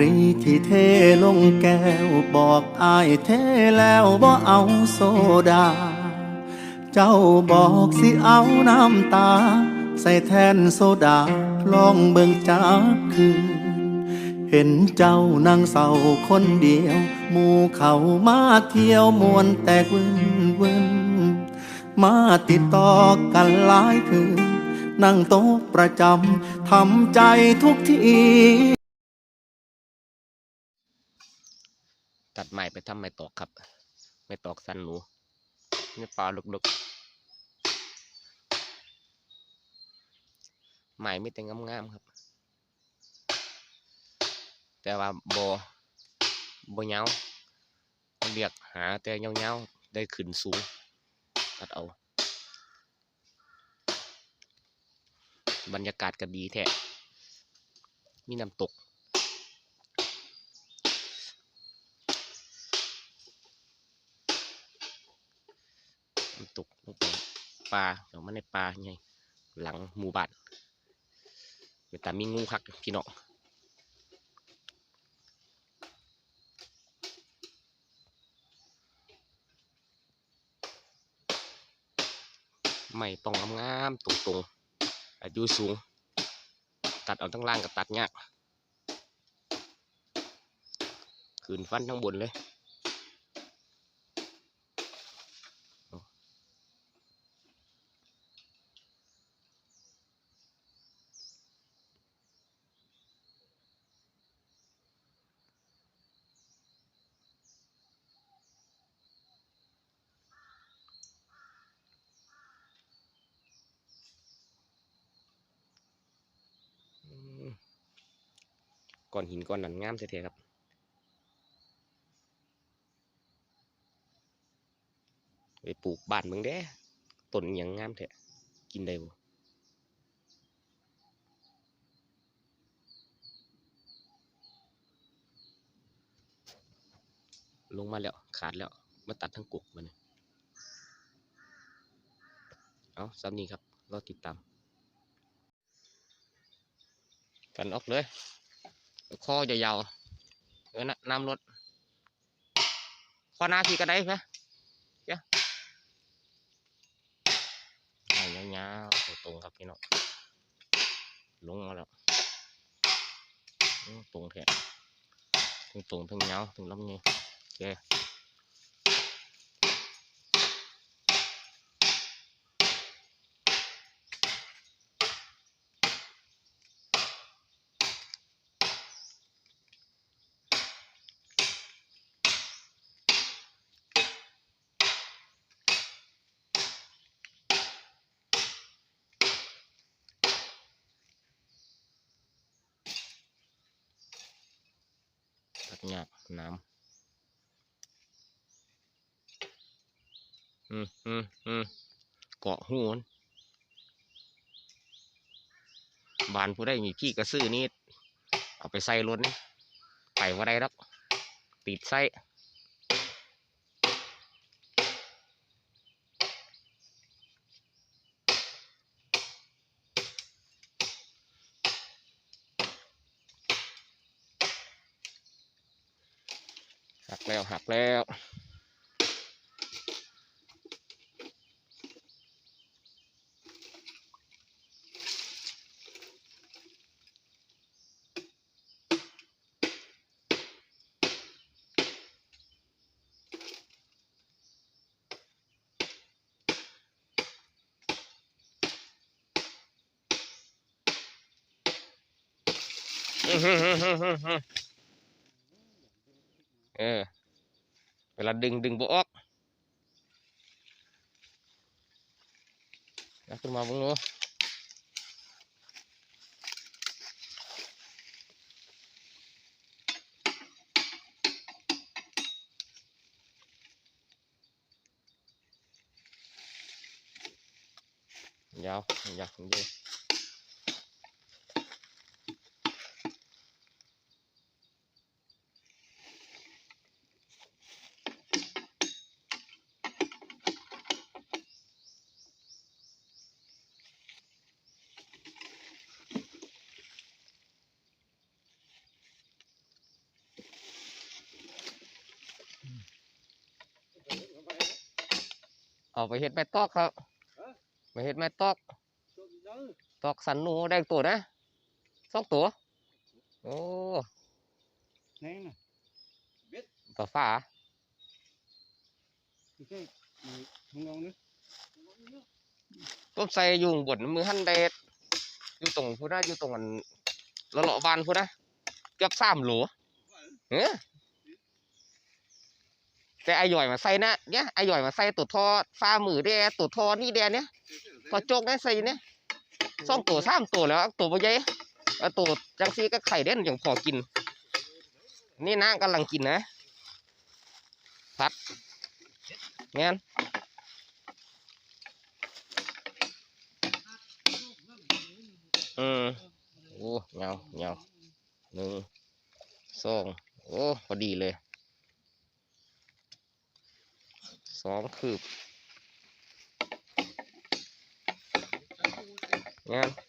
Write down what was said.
รีที่เทลงแก้วบอกอายเทแล้วบ่เอาโซดา เจ้าบอกสิเอาน้ำตา ใส่แทนโซดาลองเบิ่งจากคืน เห็นเจ้านั่งเศร้าคนเดียวหมู่เขามาเที่ยวมวนแตกวินวินมาติดต่อกันหลายคืนนั่งโต๊ะประจำทำใจทุกที ตัดไม้ไปทำไม้ตอกครับ ไม้ตอกสันหนูนี่ปลาลุกๆไม้ไม่แต่งงามๆครับ แต่ว่าบอบเงาเรียกหาแต่เงาๆได้ขึ้นสูงตัดเอา บรรยากาศก็ดีแท้มีน้ำตก ตกลงไปปลาเดี๋ยวมันในปลาไงหลังหมู่บ้านเป็นแต่มีงูคักพี่น้องไม่ต้องงามๆตรงๆอายุสูง ตัดเอาทั้งล่างกับตัดยากขืนฟันทั้งบนเลย อืมก้ อนหินก้อนนั้นงามเท่ๆครับไปปลูกบ้านเมืองเด้ต้นอย่างงามแท้กินได้บ่ลงมาแล้ว ขาดแล้ว มาตัดทั้งกุกมันเอาซ้ำนี้ครับ รอติดตามกันออกเลย คอยาวๆเออนะน้ำรถข้อหน้าที่ก็ได้ไหมเจ้าเอายาวๆตรงครับพี่น้องลงมาแล้วตรงแท้ถึงตรงถึงยาวถึงลำนี้โอเค ตัดยากน้ำอืมอืมอืมเกาะหูนบานผู้ได้มีพี่กระซื้อนี่เอาไปใส่รถนี่ไปว่าได้รับติดไส้ หักแล้วหักแล้วอื้อหือหือหือหือหือ เออ เวลาดึงดึงบ่ออกนะขึ้นมาเบ้างเนาะยาวยาวเเอาไปเฮ็ดแม่ตอกครับไปเฮ็ดแม่ตอก ตอกสันหนูได้ตัวนะสองตัว โอ้แน่น่ะตัวฟ้าไม่ใช่มึงลองดิต้นไทรอยู่ข้างบนมือหันเดดอยู่ตรงพูดนะอยู่ตรงอันละเลาะบานพูดนะเกือบสามโหลเออ แต่ไอหย่อยมาใส่นะเนี่ยไอหย่อยมาใส่ตัวทอฟ้ามือแดตัวทอนี่แดเนี่ยทอโจกได้ใส่เนี่ยสองตัวสามตัวแล้วตัวใหญ่เอาตัวจังซีก็ไข่เด่นอย่างพอกิน นี่นะกำลังกินนะพัดเงี้ยอืมโอ้เงาเงาหนึ่งสองโอ้พอดีเลย สองคืบงาน